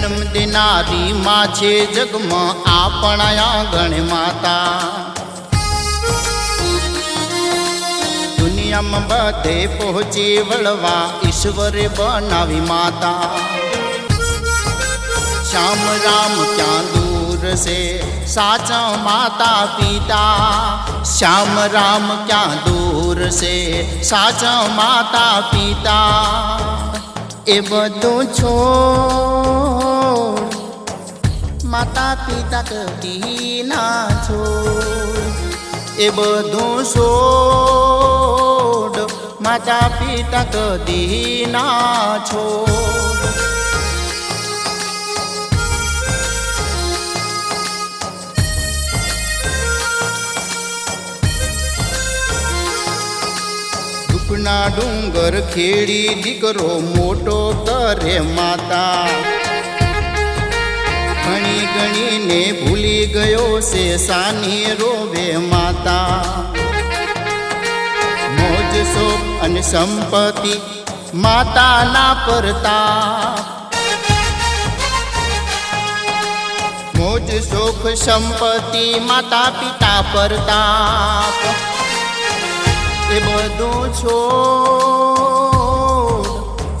દેનારી માં છે જગમાં આપણા આંગણે માતા. દુનિયામાં બધે પહોંચી વળવા ઈશ્વરે બનાવી માતા. શ્યામ રામ ક્યાં દૂર છે? સાચા માતા પિતા. શ્યામ રામ ક્યાં દૂર છે? સાચા માતા પિતા. એ બધું છોડ. માતા પિતા કદી ના છોડ. એ બધું છોડ. માતા પિતા કદી ના છોડ. દુઃખના ડુંગર ખેડી દીકરો મોટો કરે માતા. ઘણી ગણીને ભૂલી ગયો છે સાની રોવે માતા. મોજ શોખ અને સંપત્તિ માતાના પરતા મોજ શોખ સંપત્તિ માતા પિતા પરતાપ એ બધું છોડ.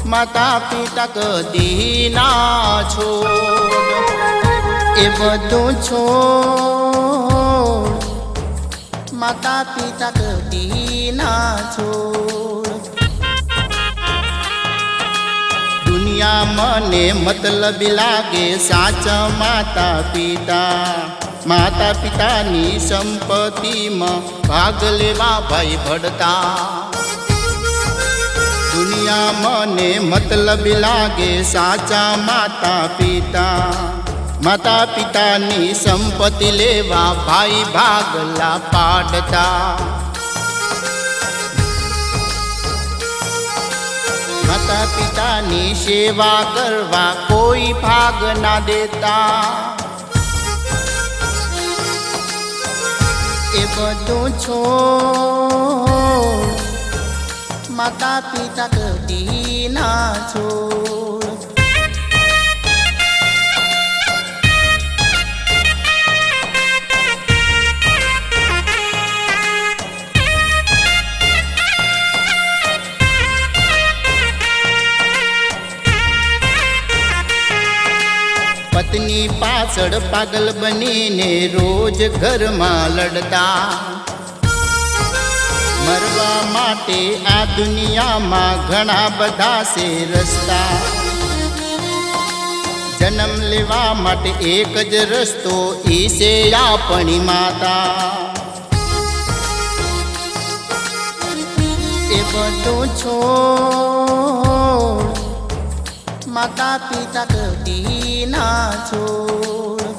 માતા પિતા કદી ના છોડ. એ બધું છોડ. માતા પિતા કદી ના છોડ. દુનિયા મને મતલબ લાગે સાચા માતા પિતા. માતા પિતાની સંપત્તિમાં ભાગ લેવા ભાઈ ભડતા. દુનિયા મને મતલબ લાગે સાચા માતા પિતા. માતા પિતાની સંપત્તિ લેવા ભાઈ ભાગલા પાડતા. માતા પિતાની સેવા કરવા કોઈ ભાગ ના દેતા. એ બધું છો. માતા પિતા કદી ના છોડ પત્ની પાછળ પાગલ બનીને રોજ ઘરમાં લડતા. મરવા માટે આ દુનિયામાં ઘણા બધા છે રસ્તા. જન્મ લેવા માટે એક જ રસ્તો ઈ છે આપણી માતા. એ બધું છો માતા પિતા કદી ના છોડ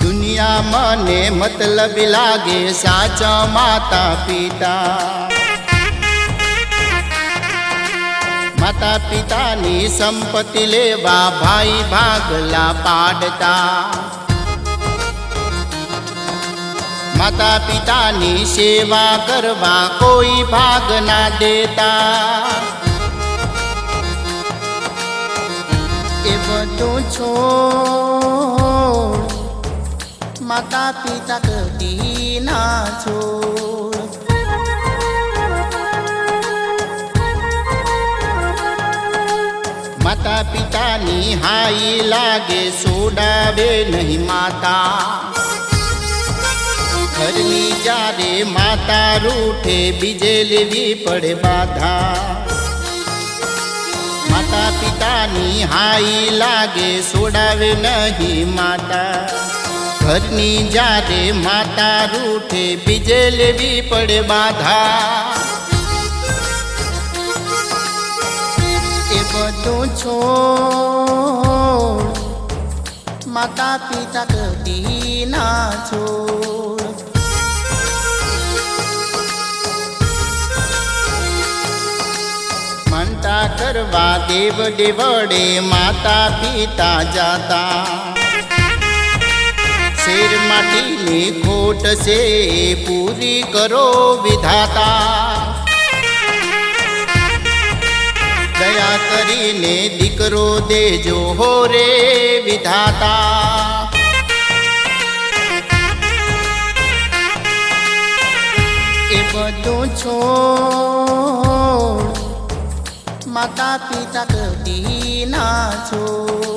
દુનિયા મને મતલબ લાગે સાચા માતા પિતા માતા પિતાની સંપત્તિ લેવા ભાઈ ભાગલા પાડતા માતા પિતાની સેવા કરવા કોઈ ભાગ ના દેતા. એ બધું છોડ માતા પિતા કદી ના છોડ. માતા પિતાની હાઈ લાગે, સોડાવે નહીં માતા. ઘરની જ્યારે માતા રૂઠે, બીજે લેવી પડે બાધા. માતા પિતાની હાઈ લાગે, સોડાવે નહીં માતા. ઘરની જ્યારે માતા રૂઠે, બીજે લેવી પડે બાધા. એ બધું છોડ માતા પિતા કદી ના છોડ. કરવા દેવ દેવડે માતા પિતા જાતા. શેર માટીની ખોટ છે, પૂરી કરો વિધાતા. દયા કરીને દીકરો દેજો હો રે વિધાતા. એ બધું છોડ માતા પિતા કદી ના છોડ